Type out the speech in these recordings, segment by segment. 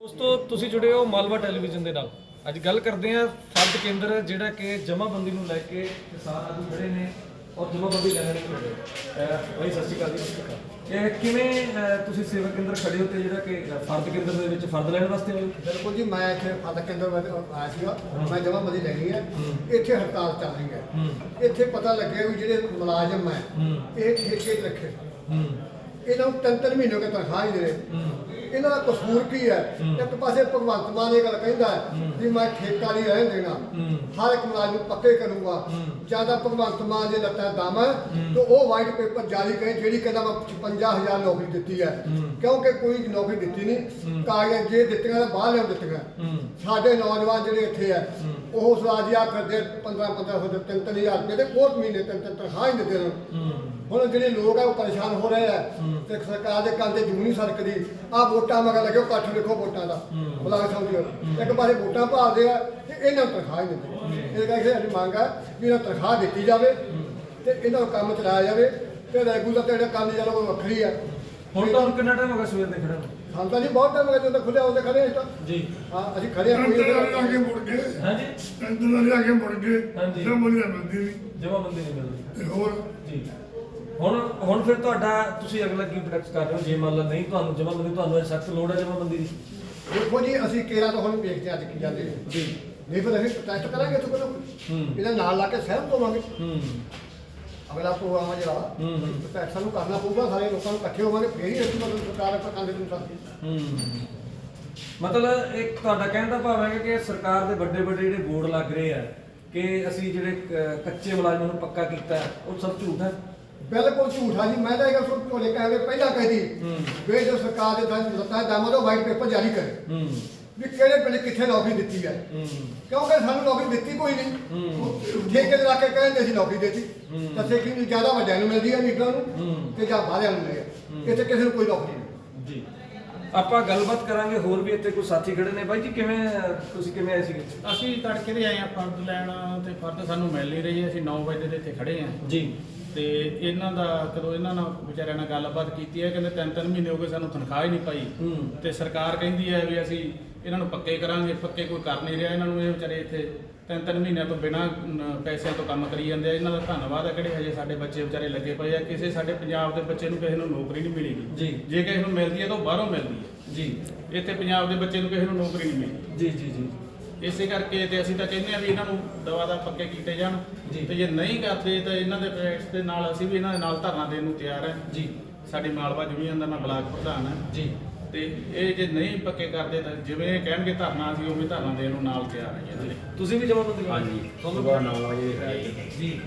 ਦੋਸਤੋ ਤੁਸੀਂ ਜੁੜੇ ਹੋ ਮਾਲਵਾ ਟੈਲੀਵਿਜ਼ਨ ਦੇ ਨਾਲ। ਅੱਜ ਗੱਲ ਕਰਦੇ ਹਾਂ ਫਰਦ ਕੇਂਦਰ ਜਿਹੜਾ ਕਿ ਜਮਾਬੰਦੀ ਨੂੰ ਲੈ ਕੇ ਕਿਸਾਨ ਆਗੂ ਖੜੇ ਨੇ ਔਰ ਜਮਾਬੰਦੀ ਲੈਣ ਲਈ ਖੜੇ ਬਾਈ ਸਤਿ ਸ਼੍ਰੀ ਅਕਾਲ ਜੀ ਇਹ ਕਿਵੇਂ ਅਹ, ਤੁਸੀਂ ਸੇਵਾ ਕੇਂਦਰ ਖੜੇ ਹੋ ਤੇ ਜਿਹੜਾ ਕਿ ਫਰਦ ਕੇਂਦਰ ਦੇ ਵਿੱਚ ਫਰਦ ਲੈਣ ਵਾਸਤੇ ਆਏ ਹੋ? ਬਿਲਕੁਲ ਜੀ ਮੈਂ ਇੱਥੇ ਫਾਦਰ ਕੇਂਦਰ ਵਿੱਚ ਆਇਆ ਸੀਗਾ। ਮੈਂ ਜਮਾ ਮਦੀ ਲੈਣੀ ਹੈ। ਇੱਥੇ ਹੜਤਾਲ ਚੱਲ ਰਹੀ ਹੈ। ਹੂੰ। ਇੱਥੇ ਪਤਾ ਲੱਗਿਆ ਵੀ ਜਿਹੜੇ ਮੁਲਾਜ਼ਮ ਹੈ ਹੂੰ। ਇਹ ਠੇਕੇ ਤੇ ਰੱਖੇ। ਹੂੰ। ਇਹਨਾਂ ਨੂੰ ਤਿੰਨ ਤਿੰਨ ਮਹੀਨੇ ਹੋ ਗਏ ਤਨਖਾਹ ਨਹੀਂ ਦੇ ਰਹੇ। ਹੂੰ। ਇਹਨਾਂ ਦਾ ਕਸੂਰ ਕੀ ਹੈ? ਇੱਕ ਪਾਸੇ ਭਗਵੰਤ ਮਾਨ ਇਹ ਗੱਲ ਕਹਿੰਦਾ ਹੈ ਵੀ ਮੈਂ ਠੇਕਾ ਨਹੀਂ ਰਹਿਣ ਦੇਣਾ। ਹੂੰ। ਹਰ ਇੱਕ ਮੁਲਾਜ਼ਮ ਨੂੰ ਪੱਕੇ ਕਰੂੰਗਾ। ਜ਼ਿਆਦਾ ਭਗਵੰਤ ਮਾਨ ਦੇ ਲੱਤਾਂ ਦਮ ਹੈ। ਤੇ ਉਹ ਵਾਈਟ ਪੇਪਰ ਜਾਰੀ ਕਰੇ ਜਿਹੜੀ ਕਹਿੰਦਾ ਮੈਂ 55000 ਨੌਕਰੀ ਦਿੱਤੀ ਹੈ। ਕਿਉਂਕਿ ਕੋਈ ਨੌਕਰੀ ਦਿੱਤੀ ਨਹੀਂ। ਕਾਗਜ਼ਾਂ ਜੇ ਦਿੱਤੀਆਂ ਤਾਂ ਬਾਹਰ ਲਿਆਉਂ ਦਿੱਤੀਆਂ। ਹੂੰ। ਸਾਡੇ ਨੌਜਵਾਨ ਜਿਹੜੇ ਇੱਥੇ ਆ ਉਹ ਸਰਾਜਿਆ ਕਰਦੇ 15 15 ਹੋ ਤਿੰਨ ਤਿੰਨ ਹਜ਼ਾਰ ਰੁਪਏ ਦੇ ਕੋਟ ਮਹੀਨੇ ਤਿੰਨ ਤਿੰਨ ਤਨਖਾਹ ਹੀ ਦਿੰਦੇ ਹੂੰ। ਹੁਣ ਜਿਹੜੇ ਲੋਕ ਆ ਉਹ ਪਰੇਸ਼ਾਨ ਹੋ ਰਹੇ ਆ। ਤੇ ਸਰਕਾਰ ਦੇ ਕੰਨ ਤੇ ਜੂ ਨਹੀਂ ਸਰਕਦੀ ਆ ਵੋਟਾਂ ਮਗਰ ਲੱਗਿਓ ਇਕੱਠ ਵੇਖੋ ਵੋਟਾਂ ਦਾ। ਬਲਾਕ ਸਮਝਿਓ ਇੱਕ ਪਾਸੇ ਵੋਟਾਂ ਭਾਲਦੇ ਆ ਤੇ ਇਹਨਾਂ ਨੂੰ ਤਨਖਾਹ ਹੀ ਦਿੰਦੇ ਇਹ ਕਰਕੇ ਸਾਡੀ ਮੰਗ ਆ ਵੀ ਇਹਨਾਂ ਨੂੰ ਤਨਖਾਹ ਦਿੱਤੀ ਜਾਵੇ ਤੇ ਇਹਨਾਂ ਨੂੰ ਕੰਮ ਚਲਾਇਆ ਜਾਵੇ ਤੇ ਰੈਗੂਲਰ ਤੇ ਜਿਹੜਾ ਕੰਮ ਜਿਹੜਾ ਉਹ ਵੱਖਰੀ ਆ। ਹੁਣ ਤੁਹਾਨੂੰ ਕਿੰਨਾ ਟਾਈਮ ਹੋ ਗਿਆ ਸਵੇਰ ਦੇ ਖੜੇ ਨੂੰ? ਸਾਨੂੰ ਤਾਂ ਜੀ ਬਹੁਤ ਟਾਈਮ ਹੋ ਗਿਆ ਜਦੋਂ ਖੁੱਲਿਆ ਉਹਦੇ ਖੜੇ ਆ ਤਾਂ। ਜੀ। ਹਾਂ ਅਸੀਂ ਖੜੇ ਆ ਕੋਈ ਅੰਦਰ ਉਹਦੇ- ਆ ਕੇ ਮੁੜ ਗਏ। ਹਾਂਜੀ। ਅੰਦਰ ਲਿਆ ਕੇ ਮੁੜ ਗਏ। ਹਾਂਜੀ। ਜਦ ਮੁੜ ਮਿਲਦੀ ਨਹੀਂ ਜਮਾਬੰਦੀ ਨਹੀਂ ਮਿਲਦੀ। ਤੇ ਹੋਰ? ਜੀ। ਹੁਣ ਹੁਣ ਫਿਰ ਤੁਹਾਡਾ ਤੁਸੀਂ ਅਗਲਾ ਕੀ ਪ੍ਰੋਡਕਟ ਕਰ ਰਹੇ ਹੋ? ਜੇ ਮੰਨ ਲਓ ਨਹੀਂ ਤੁਹਾਨੂੰ ਜਮਾਬੰਦੀ ਤੁਹਾਨੂੰ ਸਖਤ ਲੋੜ ਹੈ ਜਮਾਬੰਦੀ ਦੀ? ਦੇਖੋ ਜੀ ਅਸੀਂ ਕੇਰਾ ਤੋਂ ਹੁਣ ਵੇਖਦੇ ਹਾਂ ਅੱਜ ਕੀ ਜਾਂਦੇ ਨੇ। ਜੀ। ਨਹੀਂ ਫਿਰ ਅਸੀਂ ਪ੍ਰੋਟੈਸਟ ਕਰਾਂਗੇ ਹੂੰ। ਇਹਦੇ ਨਾਲ ਲਾ ਕੇ ਸਹਿਮਤ ਹੋਵਾਂਗੇ ਹੂੰ। ਅਗਲਾ ਪ੍ਰੋਗਰਾਮ ਆ ਜਿਹੜਾ ਹੂੰ, ਹੂੰ। ਪ੍ਰੋਟੈਸਟ ਸਾਨੂੰ ਕਰਨਾ ਪਊਗਾ ਸਾਰੇ ਲੋਕਾਂ ਨੂੰ ਇਕੱਠੇ ਹੋਵਾਂਗੇ ਫੇਰ ਹੀ ਅਸੀਂ ਮਤਲਬ ਸਰਕਾਰ ਆਪਾਂ ਕੰਦੇ ਨੂੰ ਸਾਥੀ ਹੂੰ ਮਤਲਬ ਇੱਕ ਤੁਹਾਡਾ ਕਹਿਣ ਦਾ ਭਾਵ ਹੈ ਕਿ ਸਰਕਾਰ ਦੇ ਵੱਡੇ ਵੱਡੇ ਜਿਹੜੇ ਬੋਰਡ ਲੱਗ ਰਹੇ ਆ ਕਿ ਅਸੀਂ ਜਿਹੜੇ ਕ- ਕੱਚੇ ਮੁਲਾਜ਼ਮਾਂ ਨੂੰ ਪੱਕਾ ਕੀਤਾ ਹੈ, ਉਹ ਸਭ ਝੂਠ ਹੈ ਬਿਲਕੁਲ ਝੂਠਾ ਜੀ ਮੈਂ ਤਾਂ ਇਹ ਗੱਲ ਸੁਣ ਭੋਲੇ ਕਹਿੰਦੇ ਪਹਿਲਾਂ ਕਹਿਦੀ ਹੂੰ। ਵੇ ਜੋ ਸਰਕਾਰ ਦੇ ਦਸ ਲੱਤਾਂ ਦਾਮਾ ਤੋਂ ਵਾਈਟ ਪੇਪਰ ਜਾਰੀ ਕਰੇ। ਹੂੰ। ਵੀ ਕਿਹੜੇ ਪਿੰਡ ਕਿੱਥੇ ਨੌਕਰੀ ਦਿੱਤੀ ਹੈ। ਕਿਉਂਕਿ ਸਾਨੂੰ ਨੌਕਰੀ ਦਿੱਤੀ ਕੋਈ ਨਹੀਂ। ਠੇਕੇ ਤੇ ਲਾ ਕੇ ਕਹਿੰਦੇ ਅਸੀਂ ਨੌਕਰੀ ਦਿੱਤੀ। ਕਿ ਨਹੀਂ ਜ਼ਿਆਦਾ ਵੱਡਿਆਂ ਨੂੰ ਮਿਲਦੀ ਹੈ ਨੀਟਾਂ ਨੂੰ। ਤੇ ਜਾਂ ਬਾਹਰਿਆਂ ਨੂੰ ਮਿਲਦੀ ਹੈ। ਇੱਥੇ ਕਿਸੇ ਨੂੰ ਕੋਈ ਨੌਕਰੀ ਨਹੀਂ। ਜੀ। ਆਪਾਂ ਗੱਲਬਾਤ ਕਰਾਂਗੇ ਹੋਰ ਵੀ ਇੱਥੇ ਕੋਈ ਸਾਥੀ ਖੜੇ ਨੇ। ਬਾਈ ਜੀ ਕਿਵੇਂ ਤੁਸੀਂ ਕਿਵੇਂ ਆਏ ਸੀਗੇ? ਅਸੀਂ ਤੜਕੇ ਦੇ ਆਏ ਆ ਫਰਦ ਲੈਣ ਤੇ ਫਰਦ ਸਾਨੂੰ ਮਿਲ ਨਹੀਂ ਰਹੀ। ਅਸੀਂ 9 ਵਜੇ ਦੇ ਇੱਥੇ ਖੜੇ ਆ ਜੀ। ਤੇ ਇਹਨਾਂ ਦਾ ਕਦੋਂ ਇਹਨਾਂ ਨਾਲ ਵਿਚਾਰਿਆਂ ਨਾਲ ਗੱਲਬਾਤ ਕੀਤੀ ਹੈ ਕਹਿੰਦੇ ਤਿੰਨ ਤਿੰਨ ਮਹੀਨੇ ਹੋ ਗਏ ਸਾਨੂੰ ਤਨਖਾਹ ਹੀ ਨਹੀਂ ਪਾਈ। ਤੇ ਸਰਕਾਰ ਕਹਿੰਦੀ ਹੈ ਵੀ ਅਸੀਂ ਇਹਨਾਂ ਨੂੰ ਪੱਕੇ ਕਰਾਂਗੇ ਪੱਕੇ ਕੋਈ ਕਰ ਨਹੀਂ ਰਿਹਾ ਇਹਨਾਂ ਨੂੰ ਇਹ ਵਿਚਾਰੇ ਇੱਥੇ ਤਿੰਨ ਤਿੰਨ ਮਹੀਨਿਆਂ ਤੋਂ ਬਿਨਾਂ ਪੈਸਿਆਂ ਤੋਂ ਕੰਮ ਕਰੀ ਜਾਂਦੇ ਆ। ਇਹਨਾਂ ਦਾ ਧੰਨਵਾਦ ਹੈ ਕਿਹੜੇ ਹਜੇ ਸਾਡੇ ਬੱਚੇ ਵਿਚਾਰੇ ਲੱਗੇ ਪਏ ਆ। ਕਿਸੇ ਸਾਡੇ ਪੰਜਾਬ ਦੇ ਬੱਚੇ ਨੂੰ ਕਿਸੇ ਨੂੰ ਨੌਕਰੀ ਨਹੀਂ ਮਿਲੇਗੀ। ਜੀ। ਜੇ ਕਿਸੇ ਨੂੰ ਮਿਲਦੀ ਹੈ ਤਾਂ ਉਹ ਬਾਹਰੋਂ ਮਿਲਦੀ ਹੈ ਜੀ। ਇੱਥੇ ਪੰਜਾਬ ਦੇ ਬੱਚੇ ਨੂੰ ਕਿਸੇ ਨੂੰ ਨੌਕਰੀ ਨਹੀਂ ਮਿਲਦੀ। ਜੀ ਜੀ ਜੀ। ਇਸੇ ਕਰਕੇ ਤੇ ਅਸੀਂ ਤਾਂ ਕਹਿੰਦੇ ਆ ਵੀ ਇਹਨਾਂ ਨੂੰ ਦਵਾ ਦਾ ਪੱਕੇ ਕੀਤੇ ਜਾਣ। ਜੀ। ਤੇ ਜੇ ਨਹੀਂ ਕਰਦੇ ਤਾਂ ਇਹਨਾਂ ਦੇ ਪ੍ਰੋਜੈਕਟਸ ਦੇ ਨਾਲ ਅਸੀਂ ਵੀ ਇਹਨਾਂ ਦੇ ਨਾਲ ਧਰਨਾ ਦੇਣ ਨੂੰ ਤਿਆਰ ਹਾਂ ਜੀ। ਸਾਡੀ ਮਾਲਵਾ ਯੂਨੀਅਨ ਦਾ ਮੈਂ ਬਲਾਕ ਪ੍ਰਧਾਨ ਹਾਂ ਜੀ। ਤੇ ਇਹ ਜੇ ਨਹੀਂ ਪੱਕੇ ਕਰਦੇ ਤਾਂ ਜਿਵੇਂ ਇਹ ਕਹਿਣਗੇ ਧਰਨਾ ਅਸੀਂ ਉਵੇਂ ਧਰਨਾ ਦੇਣ ਨੂੰ ਨਾਲ ਤਿਆਰ ਹਾਂ ਜੀ। ਇਹਨਾਂ ਦੇ ਤੁਸੀਂ ਵੀ ਜਮਾਬੰਦੀ? ਹਾਂਜੀ ਤੁਹਾਨੂੰ ਸੁਬਾਹ 9 ਵਜੇ ਆਏ ਜੀ।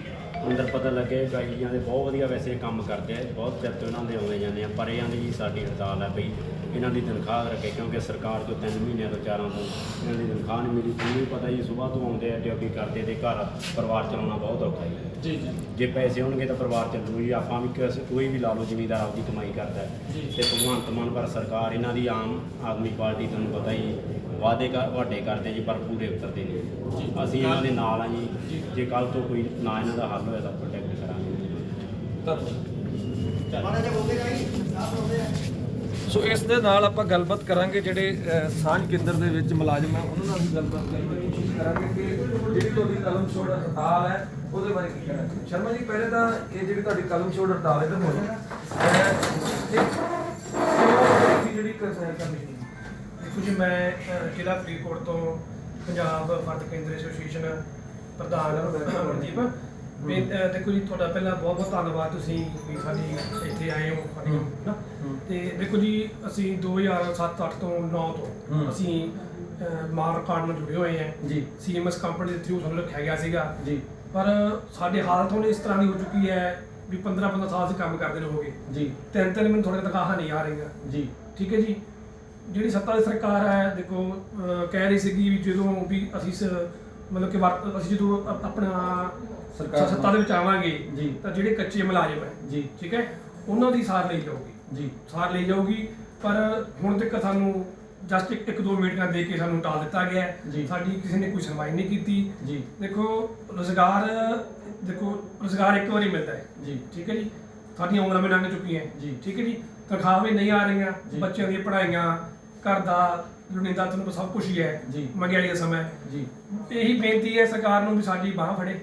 ਅੰਦਰ ਪਤਾ ਲੱਗੇ ਗਾਈਆਂ ਦੇ ਬਹੁਤ ਵਧੀਆ ਵੈਸੇ ਕੰਮ ਕਰਦੇ ਆ ਬਹੁਤ ਚਿਰ ਤੋਂ ਇਹਨਾਂ ਦੇ ਆਉਂਦੇ ਜਾਂਦੇ ਆ ਪਰ ਇਹਨਾਂ ਦੀ ਜੀ ਸਾਡੀ ਹੜਤਾਲ ਹੈ ਬਈ ਇਹਨਾਂ ਦੀ ਤਨਖਾਹ ਰੱਖੇ ਕਿਉਂਕਿ ਸਰਕਾਰ ਤੋਂ 3 ਮਹੀਨਿਆਂ ਤੋਂ ਚਾਰਾਂ ਤੋਂ ਇਹਨਾਂ ਦੀ ਤਨਖਾਹ ਨਹੀਂ ਮਿਲੀ ਤੁਹਾਨੂੰ ਵੀ ਪਤਾ ਜੀ ਸਵੇਰ ਤੋਂ ਆਉਂਦੇ ਆ ਡਿਊਟੀ ਕਰਦੇ ਤੇ ਘਰ ਪਰਿਵਾਰ ਚਲਾਉਣਾ ਬਹੁਤ ਔਖਾ ਜੀ। ਜੀ ਜੀ। ਜੇ ਪੈਸੇ ਹੋਣਗੇ ਤਾਂ ਪਰਿਵਾਰ ਚੱਲੂ ਜੀ ਆਪਾਂ ਵੀ ਕਿਸ- ਕੋਈ ਵੀ ਲਾ ਲਓ ਜ਼ਿਮੀਂਦਾਰ ਆਪਦੀ ਕਮਾਈ ਕਰਦਾ ਹੈ। ਤੇ ਭਗਵੰਤ ਮਾਨ ਪਰ ਸਰਕਾਰ ਇਹਨਾਂ ਦੀ ਆਮ ਆਦਮੀ ਪਾਰਟੀ ਤੁਹਾਨੂੰ ਪਤਾ ਹੀ ਵਾਅਦੇ ਕਰ ਵੱਡੇ ਕਰਦੇ ਜੀ ਪਰ ਪੂਰੇ ਉਤਰਦੇ ਨਹੀਂ। ਅਸੀਂ ਇਹਨਾਂ ਦੇ ਨਾਲ ਆ ਜੀ। ਜੇ। ਕੱਲ ਤੋਂ ਕੋਈ ਨਾ ਇਹਨਾਂ ਦਾ ਹੱਲ ਹੋਇਆ ਤਾਂ ਪ੍ਰੋਟੈਕਟ ਕਰਾਂਗੇ। ਸੋ ਇਸ ਦੇ ਨਾਲ ਆਪਾਂ ਗੱਲਬਾਤ ਕਰਾਂਗੇ ਜਿਹੜੇ ਸਾਂਝ ਕੇਂਦਰ ਦੇ ਵਿੱਚ ਮੁਲਾਜ਼ਮ ਹੈ ਉਹਨਾਂ ਨਾਲ ਵੀ ਗੱਲਬਾਤ ਕਰਨ ਦੀ ਕੋਸ਼ਿਸ਼ ਕਰਾਂਗੇ ਕਿ ਜਿਹੜੀ ਤੁਹਾਡੀ ਕਲਮ ਛੋੜ ਹੜਤਾਲ ਹੈ ਉਹਦੇ ਬਾਰੇ ਕੀ ਕਹਿਣਾ ਸ਼ਰਮਾ ਜੀ ਪਹਿਲੇ ਤਾਂ ਇਹ ਜਿਹੜੀ ਤੁਹਾਡੀ ਕਲਮ ਛੋੜ ਹੜਤਾਲ ਹੈ ਤਾਂ ਹੋਣੀ ਇਹ ਜਿਹੜੀ ਕਰ- ਕਰਨੀ ਦੇਖੋ ਜੀ ਮੈਂ ਜ਼ਿਲ੍ਹਾ ਫਰੀਦਕੋਟ ਤੋਂ ਪੰਜਾਬ ਫਰਦ ਕੇਂਦਰ ਐਸੋਸੀਏਸ਼ਨ ਪ੍ਰਧਾਨ ਅਮਰਦੀਪ ਵੀ, ਅਹ, ਦੇਖੋ ਜੀ ਤੁਹਾਡਾ ਪਹਿਲਾਂ ਬਹੁਤ ਬਹੁਤ ਧੰਨਵਾਦ ਤੁਸੀਂ ਵੀ ਸਾਡੀ ਇੱਥੇ ਆਏ ਹੋ ਸਾਡੀ ਨਾ ਤੇ ਦੇਖੋ ਜੀ ਅਸੀਂ 2007-8 ਤੋਂ 9 ਹੂੰ। ਤੋਂ ਅਸੀਂ ਅਹ, ਮਾਰ ਕਾਰਡ ਨਾਲ ਜੁੜੇ ਹੋਏ ਹਾਂ ਜੀ। ਸੀਐਮਐਸ ਕੰਪਨੀ ਦੇ ਥਰੂ ਸਾਨੂੰ ਰੱਖਿਆ ਗਿਆ ਸੀਗਾ। ਜੀ। ਪਰ ਸਾਡੀ ਹਾਲਤ ਹੁਣ ਇਸ ਤਰ੍ਹਾਂ ਦੀ ਹੋ ਚੁੱਕੀ ਹੈ ਵੀ 15-15 ਸਾਲ ਅਸੀਂ ਕੰਮ ਕਰਦੇ ਰਹੋਗੇ। ਜੀ। ਤਿੰਨ ਤਿੰਨ ਮੈਨੂੰ ਥੋੜੇ ਤਨਖਾਹਾਂ ਨਹੀਂ ਆ ਰਹੀਆਂ। ਜੀ। ਠੀਕ ਹੈ ਜੀ। ਜਿਹੜੀ ਸੱਤਾ ਦੀ ਸਰਕਾਰ ਹੈ ਦੇਖੋ ਅਹ ਕਹਿ ਰਹੀ ਸੀਗੀ ਵੀ ਜਦੋਂ ਵੀ ਅਸੀਂ ਮਤਲਬ ਕਿ ਵਰਤ- ਅਸੀਂ ਜਦੋਂ ਅਪ- ਆਪਣਾ ਸਰਕਾਰ- ਸੱਤਾ ਦੇ ਵਿੱਚ ਆਵਾਂਗੇ ਜੀ। ਤਾਂ ਜਿਹੜੇ ਕੱਚੇ ਮੁਲਾਜ਼ਮ ਹੈ ਜੀ। ਠੀਕ ਹੈ ਉਹਨਾਂ ਦੀ ਸਾਰ ਲਈ ਜਾਊਗੀ। ਜੀ। ਸਾਰ ਲਈ ਜਾਊਗੀ ਪਰ ਹੁਣ ਤੱਕ ਸਾਨੂੰ ਜਸਟ ਇੱਕ ਇੱਕ ਦੋ ਮੀਟਿੰਗਾਂ ਦੇ ਕੇ ਸਾਨੂੰ ਟਾਲ ਦਿੱਤਾ ਗਿਆ ਹੈ। ਜੀ। ਸਾਡੀ ਕਿਸੇ ਨੇ ਕੋਈ ਸੁਣਵਾਈ ਨਹੀਂ ਕੀਤੀ। ਜੀ। ਦੇਖੋ ਰੋਜ਼ਗਾਰ ਦੇਖੋ ਰੋਜ਼ਗਾਰ ਇੱਕ ਵਾਰੀ ਮਿਲਦਾ ਹੈ। ਜੀ। ਠੀਕ ਹੈ ਜੀ। ਸਾਡੀਆਂ ਉਮਰਾਂ ਵੀ ਲੰਘ ਚੁੱਕੀਆਂ ਜੀ। ਠੀਕ ਹੈ ਜੀ। ਤਨਖਾਹਾਂ ਵੀ ਨਹੀਂ ਆ ਰਹੀਆਂ। ਜੀ। ਬੱਚਿਆਂ ਦੀਆਂ ਪੜ੍ਹਾਈਆਂ ਘਰ ਦਾ ਲੋੜੀਂਦਾ ਤੁਹਾਨੂੰ ਸਭ ਕੁਝ ਹੀ ਹੈ ਜੀ। ਦਾ ਸਮਾਂ ਹੈ। ਜੀ। ਇਹੀ ਬੇਨਤੀ ਹੈ ਸਰਕਾਰ ਨੂੰ ਵੀ ਸਾਡੀ ਬਾਹ ਫੜੇ।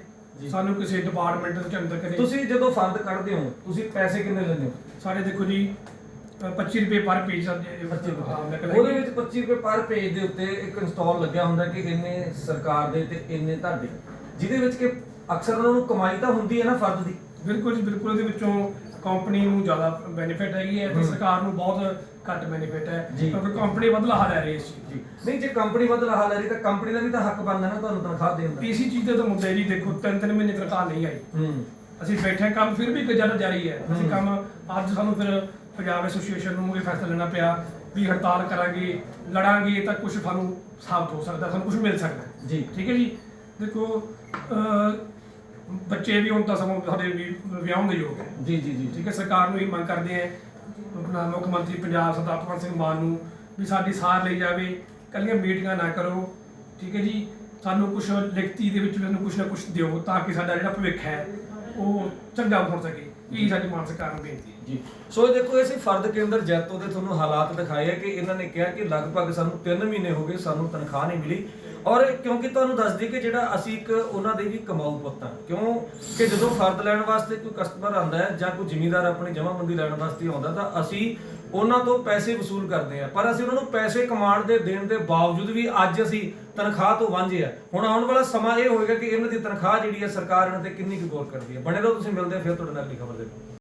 ਸਾਨੂੰ ਕਿਸੇ ਡਿਪਾਰਟਮੈਂਟ ਦੇ ਅੰਦਰ ਕਰੇ ਤੁਸੀਂ ਜਦੋਂ ਫਰਦ ਕੱਢਦੇ ਹੋ ਤੁਸੀਂ ਪੈਸੇ ਕਿੰਨੇ ਲੈਂਦੇ ਹੋ? ਸਾਡੇ ਦੇਖੋ ਜੀ ਅ, 25 ਰੁਪਏ ਪਰ ਪੇਜ ਸਾਡੇ 25 ਹਾਂ, ਨਕਲ ਉਹਦੇ ਹੈਗੀ। ਵਿੱਚ 25 ਰੁਪਏ ਪਰ ਪੇਜ ਦੇ ਉੱਤੇ ਇੱਕ ਇੰਸਟਾਲ ਲੱਗਿਆ ਹੁੰਦਾ ਕਿ ਇੰਨੇ ਸਰਕਾਰ ਦੇ ਤੇ ਇੰਨੇ ਤੁਹਾਡੇ। ਜਿਹਦੇ ਵਿੱਚ ਕਿ ਅਕਸਰ ਉਹਨਾਂ ਨੂੰ ਕਮਾਈ ਤਾਂ ਹੁੰਦੀ ਹੈ ਨਾ ਫਰਦ ਦੀ। ਬਿਲਕੁਲ ਜੀ ਬਿਲਕੁਲ। ਇਹਦੇ ਵਿੱਚੋਂ ਕੰਪਨੀ ਨੂੰ ਜ਼ਿਆਦਾ ਬੈਨੀਫਿਟ ਹੈਗੀ ਹੈ ਤੇ ਸਰਕਾਰ ਨੂੰ ਬਹੁਤ ਘੱਟ ਬੈਨੀਫਿਟ ਹੈ ਜੀ। ਕਿਉਂਕਿ ਕੰਪਨੀ ਵੱਧ ਲਾਹਾ ਲੈ ਰਹੀ ਹੈ ਇਸ ਚੀਜ਼ ਦੀ ਨਹੀਂ ਜੇ ਕੰਪਨੀ ਵੱਧ ਲਾਹਾ ਲੈ ਰਹੀ ਤਾਂ ਕੰਪਨੀ ਦਾ ਵੀ ਤਾਂ ਹੱਕ ਬਣਦਾ ਨਾ ਤੁਹਾਨੂੰ ਤਨਖਾਹ ਦੇਣ ਦਾ। ਇਸੀ ਚੀਜ਼ ਦੇ ਤਾਂ ਮੁੱਦੇ ਜੀ ਦੇਖੋ ਤਿੰਨ ਤਿੰਨ ਮਹੀਨੇ ਤਨਖਾਹ ਨਹੀਂ ਆਈ। ਹੂੰ। ਅਸੀਂ ਬੈਠੇ ਹਾਂ, ਕੰਮ ਫਿਰ ਵੀ ਗੁਜ਼ਾਰਾ ਜਾਰੀ ਹੈ। ਅਸੀਂ ਕੰਮ ਅੱਜ ਸਾਨੂੰ ਫਿਰ ਪੰਜਾਬ ਐਸੋਸੀਏਸ਼ਨ ਨੂੰ ਇਹ ਫੈਸਲਾ ਲੈਣਾ ਪਿਆ ਵੀ ਹੜਤਾਲ ਕਰਾਂਗੇ ਲੜਾਂਗੇ ਤਾਂ ਕੁਝ ਸਾਨੂੰ ਸਾਬਤ ਹੋ ਸਕਦਾ ਸਾਨੂੰ ਕੁਝ ਮਿਲ ਸਕਦਾ। ਹੈ। ਜੀ। ਠੀਕ ਹੈ ਜੀ? ਦੇਖੋ ਅਹ, ਬੱਚੇ ਵੀ ਹੁਣ ਤਾਂ ਸਮਾਂ ਸਾਡੇ ਵੀ ਵਿਆਹਣ ਦੇ ਯੋਗ ਹੈ। ਜੀ ਜੀ ਜੀ। ਠੀਕ ਹੈ ਸਰਕਾਰ ਨੂੰ ਇਹ ਮੰਗ ਕਰਦੇ ਆ ਆਪਣਾ ਮੁੱਖ ਮੰਤਰੀ ਪੰਜਾਬ ਸਰਦਾਰ ਭਗਵੰਤ ਸਿੰਘ ਮਾਨ ਨੂੰ ਵੀ ਸਾਡੀ ਸਾਰ ਲਈ ਜਾਵੇ। ਕੱਲੀਆਂ ਮੀਟਿੰਗਾਂ ਨਾ ਕਰੋ। ਠੀਕ ਹੈ ਜੀ ਸਾਨੂੰ ਕੁਝ ਲਿਖਤੀ ਦੇ ਵਿੱਚ ਮੈਨੂੰ ਕੁਝ ਨਾ ਕੁਝ ਦਿਓ ਤਾਂ ਕਿ ਸਾਡਾ ਜਿਹੜਾ ਭਵਿੱਖ ਹੈ ਉਹ ਚੰਗਾ ਹੋ ਸਕੇ। ਇਹ ਸਾਡੀ ਮਾਨ ਸਰਕਾਰ ਨੂੰ ਬੇਨਤੀ ਹੈ। ਜੀ। ਸੋ ਇਹ ਦੇਖੋ ਅਸੀਂ ਫਰਦ ਕੇਂਦਰ ਜੈਤੋ ਦੇ ਤੁਹਾਨੂੰ ਹਾਲਾਤ ਦਿਖਾਏ ਆ ਕਿ ਇਹਨਾਂ ਨੇ ਕਿਹਾ ਕਿ ਲਗਭਗ ਸਾਨੂੰ 3 ਮਹੀਨੇ ਹੋ ਗਏ ਸਾਨੂੰ ਤਨਖਾਹ ਨਹੀਂ ਮਿਲੀ। ਔਰ ਕਿਉਂਕਿ ਤੁਹਾਨੂੰ ਦੱਸ ਦਈਏ ਕਿ ਜਿਹੜਾ ਅਸੀਂ ਇੱਕ ਉਹਨਾਂ ਦੇ ਵੀ ਕਮਾਊ ਪੁੱਤ ਹਾਂ ਕਿਉਂ ਕਿ ਜਦੋਂ ਫਰਦ ਲੈਣ ਵਾਸਤੇ ਕੋਈ ਕਸਟਮਰ ਆਉਂਦਾ ਹੈ ਜਾਂ ਕੋਈ ਜ਼ਿਮੀਂਦਾਰ ਆਪਣੀ ਜਮ੍ਹਾਂਬੰਦੀ ਲੈਣ ਵਾਸਤੇ ਆਉਂਦਾ ਤਾਂ ਅਸੀਂ ਉਹਨਾਂ ਤੋਂ ਪੈਸੇ ਵਸੂਲ ਕਰਦੇ ਆ ਪਰ ਅਸੀਂ ਉਹਨਾਂ ਨੂੰ ਪੈਸੇ ਕਮਾਉਣ ਦੇ ਦੇਣ ਦੇ ਬਾਵਜੂਦ ਵੀ ਅੱਜ ਅਸੀਂ ਤਨਖਾਹ ਤੋਂ ਵਾਂਝੇ ਆ ਹੁਣ ਆਉਣ ਵਾਲਾ ਸਮਾਂ ਇਹ ਹੋਏਗਾ ਕਿ ਇਹਨਾਂ ਦੀ ਤਨਖਾਹ ਜਿਹੜੀ ਹੈ ਸਰਕਾਰ ਇਹਨਾਂ ਤੇ ਕਿੰਨੀ ਕੁ ਗੌਰ ਕਰਦੀ ਹੈ। ਬਣੇ ਰਹੋ, ਤੁਸੀਂ ਮਿਲਦੇ ਆ ਫਿਰ ਤੁਹਾਡੇ ਨਾਲ ਅਗਲੀ ਖਬਰ ਦੇ ਨਾਲ